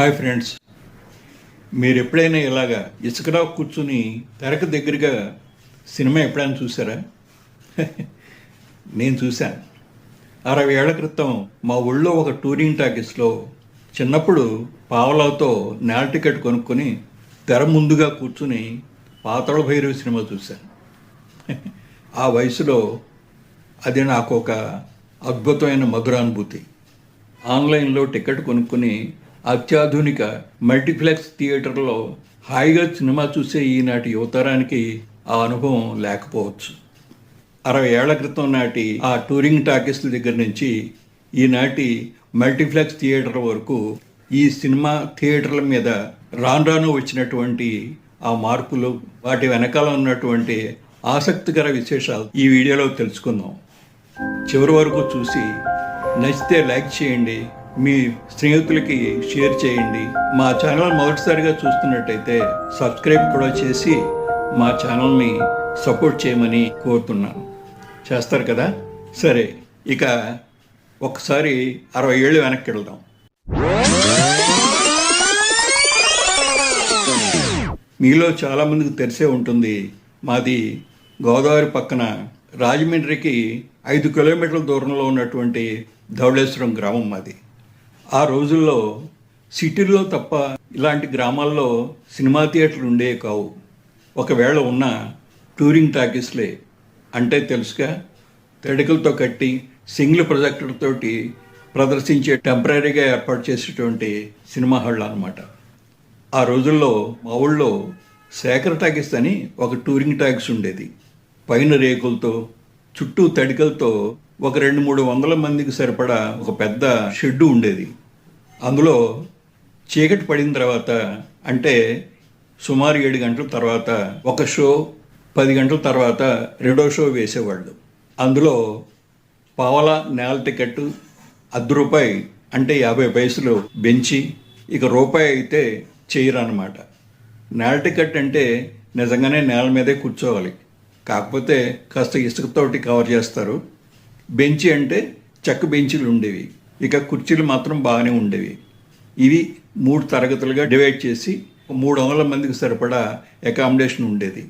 Hi friends. మీరు ఎప్పుడైనా ఇలాగా ఇసుకలో కూర్చుని తెరకు దగ్గరగా సినిమా ఎప్పుడైనా చూసారా? నేను చూశాను. అరవై ఏళ్ళ క్రితం మా ఊళ్ళో ఒక టూరింగ్ టాకీస్లో చిన్నప్పుడు పావలాతో నేల టికెట్ కొనుక్కొని తెర ముందుగా కూర్చుని పాతళ భైరవి సినిమా చూశాను. ఆ వయసులో అది నాకు ఒక అద్భుతమైన మధురానుభూతి. ఆన్లైన్లో టికెట్ కొనుక్కొని అత్యాధునిక మల్టీప్లెక్స్ థియేటర్లో హాయిగా సినిమా చూసే ఈనాటి యువతరానికి ఆ అనుభవం లేకపోవచ్చు. అరవై ఏళ్ళ క్రితం నాటి ఆ టూరింగ్ టాకీస్ల దగ్గర నుంచి ఈనాటి మల్టీప్లెక్స్ థియేటర్ వరకు ఈ సినిమా థియేటర్ల మీద రాను రాను వచ్చినటువంటి ఆ మార్పులు వాటి వెనకాల ఉన్నటువంటి ఆసక్తికర విశేషాలు ఈ వీడియోలో తెలుసుకుందాం. చివరి వరకు చూసి నచ్చితే లైక్ చేయండి మీ స్నేహితులకి షేర్ చేయండి. మా ఛానల్ మొదటిసారిగా చూస్తున్నట్టయితే సబ్స్క్రైబ్ కూడా చేసి మా ఛానల్ని సపోర్ట్ చేయమని కోరుతున్నాను. చేస్తారు కదా? సరే ఇక ఒకసారి అరవై ఏళ్ళు వెనక్కి వెళ్దాం. మీలో చాలామందికి తెలిసే ఉంటుంది మాది గోదావరి పక్కన రాజమండ్రికి ఐదు కిలోమీటర్ల దూరంలో ఉన్నటువంటి ధవళేశ్వరం గ్రామం మాది. ఆ రోజుల్లో సిటీల్లో తప్ప ఇలాంటి గ్రామాల్లో సినిమా థియేటర్లు ఉండేవి కావు. ఒకవేళ ఉన్న టూరింగ్ టాకీస్లే. అంటే తెలుసుగా తడికలతో కట్టి సింగిల్ ప్రొజెక్టర్ తోటి ప్రదర్శించే టెంపరీగా ఏర్పాటు చేసేటువంటి సినిమా హాళ్ళు అనమాట ఆ రోజుల్లో మా ఊళ్ళో శేఖర్ టాకీస్ అని ఒక టూరింగ్ టాకీస్ ఉండేది. పైన రేకులతో చుట్టూ తడికలతో ఒక రెండు మూడు వందల మందికి సరిపడా ఒక పెద్ద షెడ్డు ఉండేది. అందులో చీకటి పడిన తర్వాత అంటే సుమారు ఏడు గంటల తర్వాత ఒక షో పది గంటల తర్వాత రెండో షో వేసేవాళ్ళు. అందులో పావలా నేల టికెట్ అర్ధ రూపాయి అంటే యాభై పైసలు బెంచి ఇక రూపాయి అయితే చేయరన్నమాట. నేల టికెట్ అంటే నిజంగానే నేల మీదే కూర్చోవాలి. కాకపోతే కాస్త ఇసుకతోటి కవర్ చేస్తారు. బెంచి అంటే చెక్క బెంచీలు ఉండేవి. ఇక కుర్చీలు మాత్రం బాగానే ఉండేవి. ఇవి మూడు తరగతులుగా డివైడ్ చేసి మూడు వందల మందికి సరిపడా అకామిడేషన్ ఉండేది.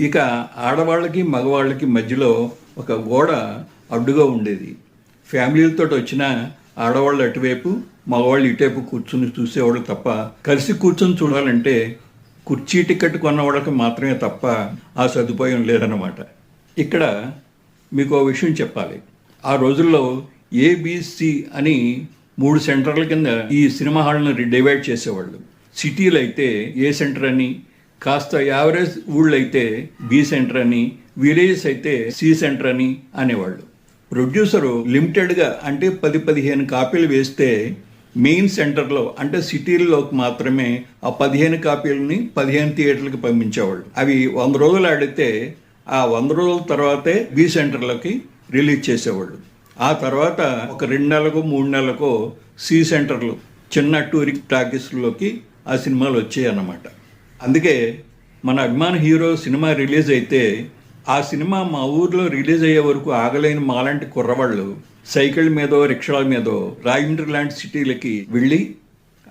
ఇక ఆడవాళ్ళకి మగవాళ్ళకి మధ్యలో ఒక గోడ అడ్డుగా ఉండేది. ఫ్యామిలీలతో వచ్చిన ఆడవాళ్ళు అటువైపు మగవాళ్ళు ఇటువైపు కూర్చుని చూసేవాళ్ళు తప్ప కలిసి కూర్చొని చూడాలంటే కుర్చీ టికెట్ కొన్న వాళ్ళకి మాత్రమే తప్ప ఆ సదుపాయం లేదన్నమాట. ఇక్కడ మీకు ఓ విషయం చెప్పాలి. ఆ రోజుల్లో ఏబిసి అని మూడు సెంటర్ల కింద ఈ సినిమా హాల్ని డివైడ్ చేసేవాళ్ళు. సిటీలు అయితే ఏ సెంటర్ అని కాస్త యావరేజ్ ఊళ్ళు అయితే బి సెంటర్ అని విలేజెస్ అయితే సి సెంటర్ అని అనేవాళ్ళు. ప్రొడ్యూసరు లిమిటెడ్గా అంటే పది పదిహేను కాపీలు వేస్తే మెయిన్ సెంటర్లో అంటే సిటీల్లోకి మాత్రమే ఆ పదిహేను కాపీలని పదిహేను థియేటర్లకు పంపించేవాళ్ళు. అవి వంద రోజులు ఆడితే ఆ వంద రోజుల తర్వాతే బి సెంటర్లోకి రిలీజ్ చేసేవాళ్ళు. ఆ తర్వాత ఒక రెండు నెలలకు మూడు నెలలకు సి సెంటర్లు చిన్న టూరిక్ టాకీస్లోకి ఆ సినిమాలు వచ్చాయి అన్నమాట అందుకే మన అభిమాన హీరో సినిమా రిలీజ్ అయితే ఆ సినిమా మా ఊర్లో రిలీజ్ అయ్యే వరకు ఆగలేని మాలాంటి కుర్రవాళ్ళు సైకిల్ మీదో రిక్షాల మీదో రాయమండ్రి లాంటి సిటీలకి వెళ్ళి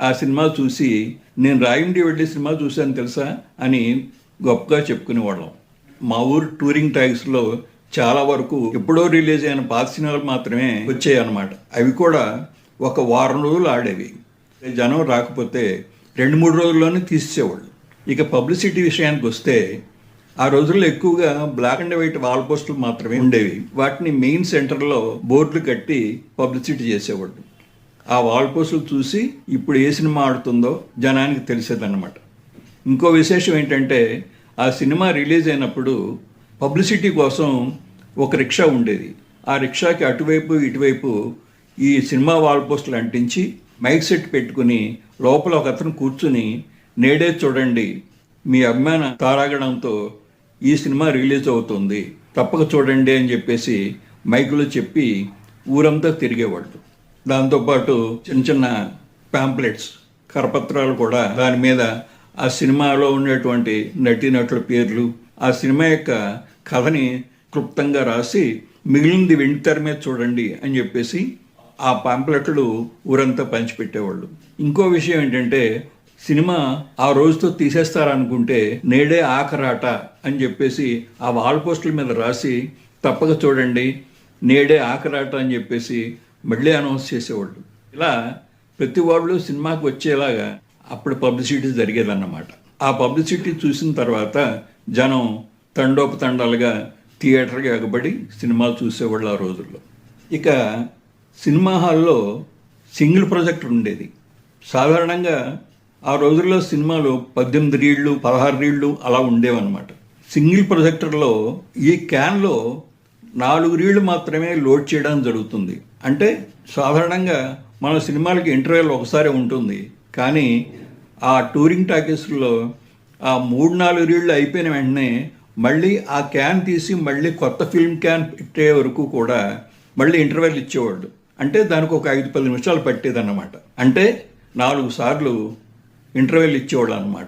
ఆ సినిమా చూసి నేను రాయమండ్రి వెళ్ళి సినిమా చూశాను తెలుసా? అని గొప్పగా చెప్పుకునేవాళ్ళం. మా ఊరు టూరింగ్ ట్యాక్స్లో చాలా వరకు ఎప్పుడో రిలీజ్ అయిన పాత సినిమాలు మాత్రమే వచ్చాయి అనమాట అవి కూడా ఒక వారం రోజులు ఆడేవి. జనం రాకపోతే రెండు మూడు రోజుల్లోనే తీసేవాళ్ళు ఇక పబ్లిసిటీ విషయానికి వస్తే ఆ రోజుల్లో ఎక్కువగా బ్లాక్ అండ్ వైట్ వాల్ పోస్టులు మాత్రమే ఉండేవి. వాటిని మెయిన్ సెంటర్లో బోర్డులు కట్టి పబ్లిసిటీ చేసేవాళ్ళు. ఆ వాల్ పోస్టులు చూసి ఇప్పుడు ఏ సినిమా ఆడుతుందో జనానికి తెలిసేదన్నమాట. ఇంకో విశేషం ఏంటంటే ఆ సినిమా రిలీజ్ అయినప్పుడు పబ్లిసిటీ కోసం ఒక రిక్షా ఉండేది. ఆ రిక్షాకి అటువైపు ఇటువైపు ఈ సినిమా వాల్ పోస్టులు అంటించి మైక్ సెట్ పెట్టుకుని లోపల ఒక అతను కూర్చుని నేడే చూడండి మీ అభిమాన తారాగణంతో ఈ సినిమా రిలీజ్ అవుతుంది. తప్పక చూడండి అని చెప్పేసి మైకులో చెప్పి ఊరంతా తిరిగేవాళ్ళు. దాంతోపాటు చిన్న చిన్న పాంప్లెట్స్ కరపత్రాలు కూడా దాని మీద ఆ సినిమాలో ఉన్నటువంటి నటీనటుల పేర్లు ఆ సినిమా యొక్క కథని క్లుప్తంగా రాసి మిగిలింది వెండితెర మీద చూడండి అని చెప్పేసి ఆ పాంప్లెట్లు ఊరంతా పంచిపెట్టేవాళ్ళు. ఇంకో విషయం ఏంటంటే సినిమా ఆ రోజుతో తీసేస్తారనుకుంటే నేడే ఆఖరాట అని చెప్పేసి ఆ వాల్ పోస్టుల మీద రాసి తప్పక చూడండి నేడే ఆఖరాట అని చెప్పేసి మళ్ళీ అనౌన్స్ చేసేవాళ్ళు. ఇలా ప్రతి వాళ్ళు సినిమాకి వచ్చేలాగా అప్పుడు పబ్లిసిటీ జరిగేదన్నమాట. ఆ పబ్లిసిటీ చూసిన తర్వాత జనం తండోపతండాలుగా థియేటర్కి ఎగబడి సినిమాలు చూసేవాళ్ళు ఆ రోజుల్లో. ఇక సినిమా హాల్లో సింగిల్ ప్రొజెక్టర్ ఉండేది. సాధారణంగా ఆ రోజుల్లో సినిమాలు పద్దెనిమిది రీళ్ళు పదహారు రీళ్ళు అలా ఉండేవన్నమాట. సింగిల్ ప్రొజెక్టర్లో ఈ క్యాన్లో నాలుగు రీళ్ళు మాత్రమే లోడ్ చేయడం జరుగుతుంది. అంటే సాధారణంగా మన సినిమాలకి ఇంటర్వెల్ ఒకసారి ఉంటుంది. కానీ ఆ టూరింగ్ టాకీస్లో ఆ మూడు నాలుగు రీళ్ళు అయిపోయిన వెంటనే మళ్ళీ ఆ క్యాన్ తీసి మళ్ళీ కొత్త ఫిల్మ్ క్యాన్ పెట్టే వరకు కూడా మళ్ళీ ఇంటర్వెల్ ఇచ్చేవాళ్ళు అంటే దానికి ఒక ఐదు పది నిమిషాలు పట్టేదన్నమాట. అంటే నాలుగు సార్లు ఇంటర్వెల్ ఇచ్చేవాళ్ళు అనమాట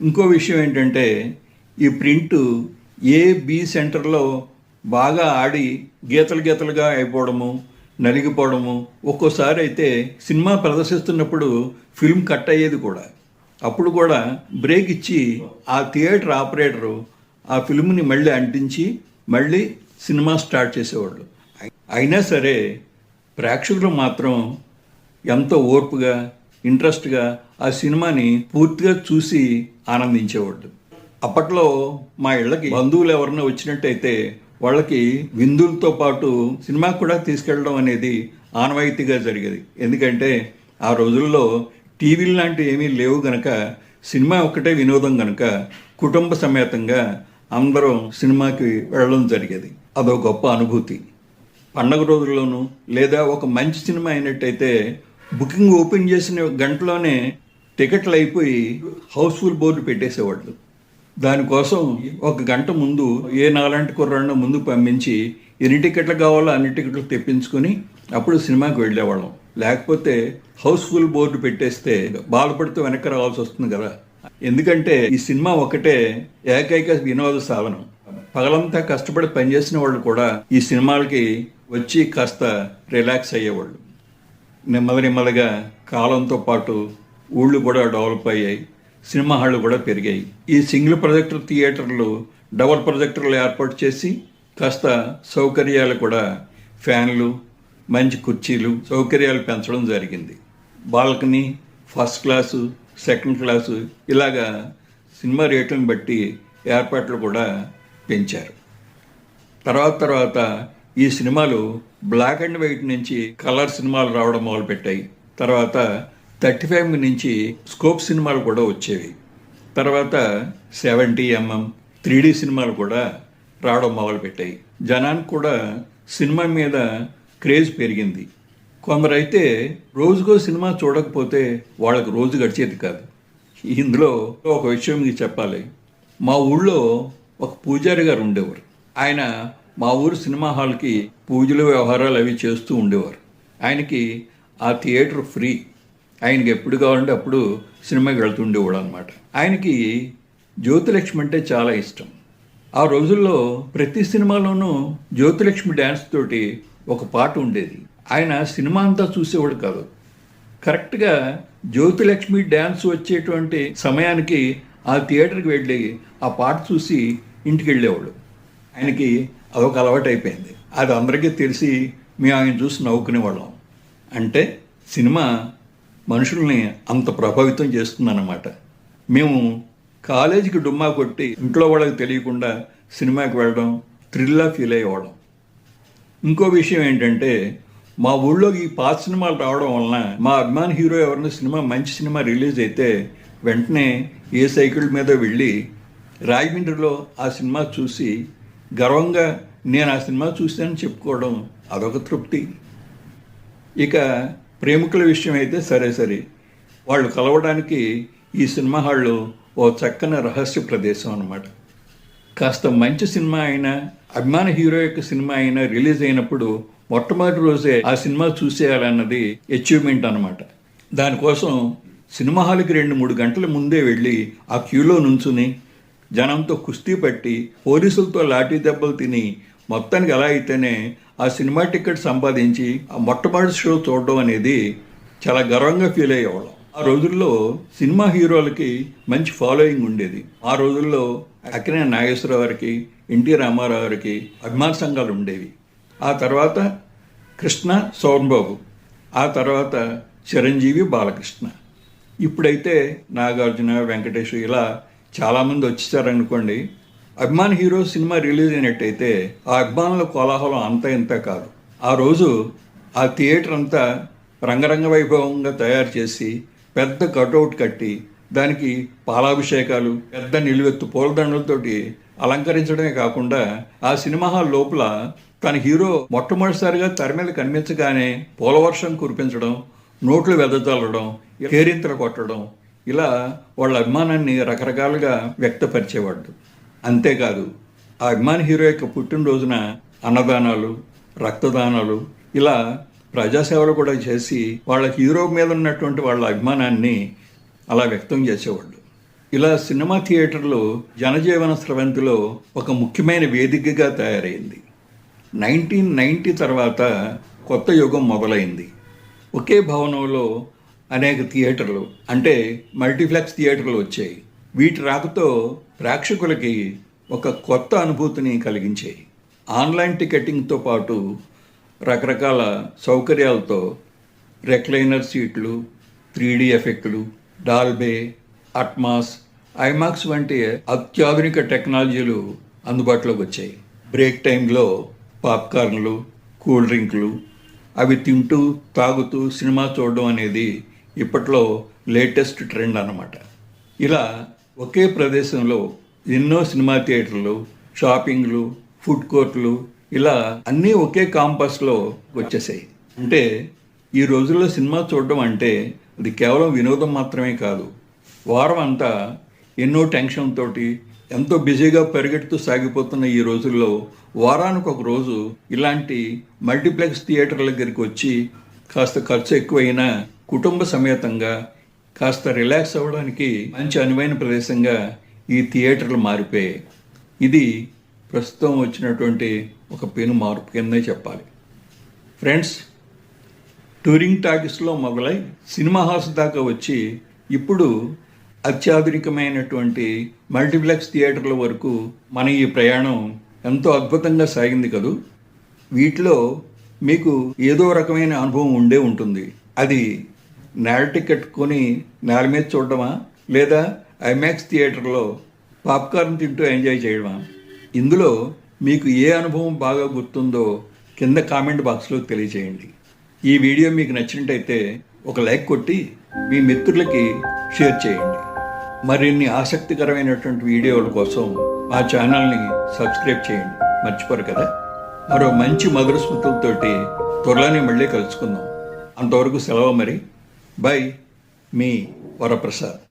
ఇంకో విషయం ఏంటంటే ఈ ప్రింట్ ఏ బి సెంటర్లో బాగా ఆడి గీతలు గీతలుగా అయిపోవడము నలిగిపోవడము ఒక్కోసారి అయితే సినిమా ప్రదర్శిస్తున్నప్పుడు ఫిల్మ్ కట్ అయ్యేది కూడా. అప్పుడు కూడా బ్రేక్ ఇచ్చి ఆ థియేటర్ ఆపరేటరు ఆ ఫిల్మ్ని మళ్ళీ అంటించి మళ్ళీ సినిమా స్టార్ట్ చేసేవాళ్ళు. అయినా సరే ప్రేక్షకులు మాత్రం ఎంతో ఓర్పుగా ఇంట్రెస్ట్గా ఆ సినిమాని పూర్తిగా చూసి ఆనందించేవాళ్ళు. అప్పట్లో మా ఇళ్ళకి బంధువులు ఎవరైనా వచ్చినట్టయితే వాళ్ళకి విందులతో పాటు సినిమా కూడా తీసుకెళ్ళడం అనేది ఆనవాయితీగా జరిగేది. ఎందుకంటే ఆ రోజుల్లో టీవీలు లాంటివి ఏమీ లేవు గనక సినిమా ఒక్కటే వినోదం గనక కుటుంబ సమేతంగా అందరం సినిమాకి వెళ్ళడం జరిగేది. అదో గొప్ప అనుభూతి. పండగ రోజుల్లోనూ లేదా ఒక మంచి సినిమా అయినట్టయితే బుకింగ్ ఓపెన్ చేసిన గంటలోనే టికెట్లు అయిపోయి హౌస్ఫుల్ బోర్డు పెట్టేసేవాళ్ళు. దానికోసం ఒక గంట ముందు ఏ నాలాంటి కుర్రాడినో ముందు పంపించి ఎన్ని టికెట్లు కావాలో అన్ని టికెట్లు తెప్పించుకొని అప్పుడు సినిమాకి వెళ్ళేవాళ్ళం. లేకపోతే హౌస్ఫుల్ బోర్డు పెట్టేస్తే బాధపడుతూ వెనక్కి రావాల్సి వస్తుంది కదా. ఎందుకంటే ఈ సినిమా ఒకటే ఏకైక వినోద సాధనం. పగలంతా కష్టపడి పనిచేసిన వాళ్ళు కూడా ఈ సినిమాలకి వచ్చి కాస్త రిలాక్స్ అయ్యేవాళ్ళు. నెమ్మది నెమ్మదిగా కాలంతో పాటు ఊళ్ళు కూడా డెవలప్ అయ్యాయి సినిమా హాళ్ళు కూడా పెరిగాయి. ఈ సింగిల్ ప్రొజెక్టర్ థియేటర్లు డబల్ ప్రొజెక్టర్లు ఏర్పాటు చేసి కాస్త సౌకర్యాలు కూడా ఫ్యాన్లు మంచి కుర్చీలు సౌకర్యాలు పెంచడం జరిగింది. Balcony first class second class ఇలాగా సినిమా రేట్లను బట్టి ఏర్పాట్లు కూడా పెంచారు. తర్వాత తర్వాత ఈ సినిమాలు బ్లాక్ అండ్ వైట్ నుంచి కలర్ సినిమాలు రావడం మొదలుపెట్టాయి. తర్వాత థర్టీ ఫైవ్ నుంచి స్కోప్ సినిమాలు కూడా వచ్చేవి. తర్వాత సెవెంటీ ఎంఎం త్రీ సినిమాలు కూడా రావడం మొదలుపెట్టాయి. జనానికి కూడా సినిమా మీద క్రేజ్ పెరిగింది. కొందరైతే రోజుకో సినిమా చూడకపోతే వాళ్ళకి రోజు గడిచేది కాదు. ఇందులో ఒక విషయం మీకు చెప్పాలి. మా ఊళ్ళో ఒక పూజారి గారు ఉండేవారు. ఆయన మా ఊరు సినిమా హాల్కి పూజలు వ్యవహారాలు అవి చేస్తూ ఉండేవారు. ఆయనకి ఆ థియేటర్ ఫ్రీ. ఆయనకి ఎప్పుడు కావాలంటే అప్పుడు సినిమాకి వెళ్తుండేవాడు అనమాట ఆయనకి జ్యోతిలక్ష్మి అంటే చాలా ఇష్టం. ఆ రోజుల్లో ప్రతి సినిమాలోనూ జ్యోతిలక్ష్మి డ్యాన్స్ తోటి ఒక పాట ఉండేది. ఆయన సినిమా అంతా చూసేవాడు కాదు. కరెక్ట్గా జ్యోతిలక్ష్మి డ్యాన్స్ వచ్చేటువంటి సమయానికి ఆ థియేటర్కి వెళ్ళి ఆ పాట చూసి ఇంటికి వెళ్ళేవాడు ఆయనకి అదొక అలవాటు అయిపోయింది. అది అందరికీ తెలిసి మేము ఆయన చూసి నవ్వుకునేవాళ్ళం. అంటే సినిమా మనుషుల్ని అంత ప్రభావితం చేస్తుందన్నమాట. మేము కాలేజీకి డుమ్మా కొట్టి ఇంట్లో వాళ్ళకి తెలియకుండా సినిమాకి వెళ్ళడం థ్రిల్లా ఫీల్ అయ్యేవాళ్ళం. ఇంకో విషయం ఏంటంటే మా ఊళ్ళో ఈ పాత సినిమాలు రావడం వలన మా అభిమాన హీరో ఎవరైనా సినిమా మంచి సినిమా రిలీజ్ అయితే వెంటనే ఏ సైకిల్ మీద వెళ్ళి రాజమండ్రిలో ఆ సినిమా చూసి గర్వంగా నేను ఆ సినిమా చూశానని చెప్పుకోవడం అదొక తృప్తి. ఇక ప్రేమికుల విషయం అయితే సరే సరే. వాళ్ళు కలవడానికి ఈ సినిమా హాళ్ళు ఓ చక్కని రహస్య ప్రదేశం అన్నమాట. కాస్త మంచి సినిమా అయినా అభిమాన హీరో యొక్క సినిమా అయినా రిలీజ్ అయినప్పుడు మొట్టమొదటి రోజే ఆ సినిమా చూసేయాలన్నది అచీవ్మెంట్ అనమాట దానికోసం సినిమా హాల్కి రెండు మూడు గంటల ముందే వెళ్ళి ఆ క్యూలో నుంచుని జనంతో కుస్తీ పట్టి పోలీసులతో లాఠీ దెబ్బలు తిని మొత్తానికి ఎలా అయితేనే ఆ సినిమా టికెట్ సంపాదించి ఆ మొట్టమొదటి షో చూడడం అనేది చాలా గర్వంగా ఫీల్ అయ్యేవాళ్ళం. ఆ రోజుల్లో సినిమా హీరోలకి మంచి ఫాలోయింగ్ ఉండేది. ఆ రోజుల్లో అక్కినే నాగేశ్వరరావు గారికి ఎన్టీ రామారావు గారికి అభిమాన సంఘాలు ఉండేవి. ఆ తర్వాత కృష్ణ సోన్బాబు ఆ తర్వాత చిరంజీవి బాలకృష్ణ. ఇప్పుడైతే నాగార్జున వెంకటేష్ ఇలా చాలామంది వచ్చేసారనుకోండి అభిమాన్ హీరో సినిమా రిలీజ్ అయినట్టయితే ఆ అభిమానుల కోలాహలం అంత ఇంత కాదు. ఆ రోజు ఆ థియేటర్ అంతా రంగరంగ వైభవంగా తయారు చేసి పెద్ద కటౌట్ కట్టి దానికి పాలాభిషేకాలు పెద్ద నిలువెత్తు పూలదండలతోటి అలంకరించడమే కాకుండా ఆ సినిమా హాల్ లోపల తన హీరో మొట్టమొదటిసారిగా తెర మీద కనిపించగానే పూలవర్షం కురిపించడం నోట్లు వెదజల్లడం కేరింతలు కొట్టడం ఇలా వాళ్ళ అభిమానాన్ని రకరకాలుగా వ్యక్తపరిచేవాడు. అంతేకాదు ఆ అభిమాన హీరో యొక్క పుట్టినరోజున అన్నదానాలు రక్తదానాలు ఇలా ప్రజాసేవలు కూడా చేసి వాళ్ళ హీరో మీద ఉన్నటువంటి వాళ్ళ అభిమానాన్ని అలా వ్యక్తం చేసేవాళ్ళు ఇలా సినిమా థియేటర్లు జనజీవన స్రవంతిలో ఒక ముఖ్యమైన వేదికగా తయారైంది. నైన్టీన్ నైంటీ తర్వాత కొత్త యుగం మొదలైంది. ఒకే భవనంలో అనేక థియేటర్లు అంటే మల్టీప్లెక్స్ థియేటర్లు వచ్చాయి. వీటి రాకతో ప్రేక్షకులకి ఒక కొత్త అనుభూతిని కలిగించాయి. ఆన్లైన్ టికెటింగ్తో పాటు రకరకాల సౌకర్యాలతో రెక్లైనర్ సీట్లు త్రీ డి ఎఫెక్టులు డాల్బే అట్మాస్ ఐమాక్స్ వంటి అత్యాధునిక టెక్నాలజీలు అందుబాటులోకి వచ్చాయి. బ్రేక్ టైంలో పాప్కార్న్లు కూల్ డ్రింక్లు అవి తింటూ తాగుతూ సినిమా చూడడం అనేది ఇప్పట్లో లేటెస్ట్ ట్రెండ్ అన్నమాట. ఇలా ఒకే ప్రదేశంలో ఎన్నో సినిమా థియేటర్లు షాపింగ్లు ఫుడ్ కోర్టులు ఇలా అన్నీ ఒకే కాంపస్లో వచ్చేసాయి. అంటే ఈ రోజుల్లో సినిమా చూడడం అంటే అది కేవలం వినోదం మాత్రమే కాదు. వారం అంతా ఎన్నో టెన్షన్ తోటి ఎంతో బిజీగా పరిగెడుతూ సాగిపోతున్న ఈ రోజుల్లో వారానికి ఒక రోజు ఇలాంటి మల్టీప్లెక్స్ థియేటర్ల దగ్గరికి వచ్చి కాస్త ఖర్చు ఎక్కువైనా కుటుంబ సమేతంగా కాస్త రిలాక్స్ అవ్వడానికి మంచి అనువైన ప్రదేశంగా ఈ థియేటర్లు మారిపోయాయి. ఇది ప్రస్తుతం వచ్చినటువంటి ఒక పెను మార్పు కిందే చెప్పాలి. ఫ్రెండ్స్ టూరింగ్ టాకీస్లో మొదలై సినిమా హాల్స్ దాకా వచ్చి ఇప్పుడు అత్యాధునికమైనటువంటి మల్టీప్లెక్స్ థియేటర్ల వరకు మన ఈ ప్రయాణం ఎంతో అద్భుతంగా సాగింది కదూ? వీటిలో మీకు ఏదో రకమైన అనుభవం ఉండే ఉంటుంది. అది నేల టికెట్ కొని నేల మీద చూడడమా లేదా ఐమాక్స్ థియేటర్లో పాప్కార్న్ తింటూ ఎంజాయ్ చేయడమా? ఇందులో మీకు ఏ అనుభవం బాగా గుర్తుందో కింద కామెంట్ బాక్స్లో తెలియచేయండి. ఈ వీడియో మీకు నచ్చినట్టయితే ఒక లైక్ కొట్టి మీ మిత్రులకి షేర్ చేయండి. మరిన్ని ఆసక్తికరమైనటువంటి వీడియోల కోసం మా ఛానల్ని సబ్స్క్రైబ్ చేయండి. మర్చిపోరు కదా? మరో మంచి మధుర స్మృతులతోటి త్వరలోనే మళ్ళీ కలుసుకుందాం. అంతవరకు సెలవు మరి. బై మీ వరప్రసాద్.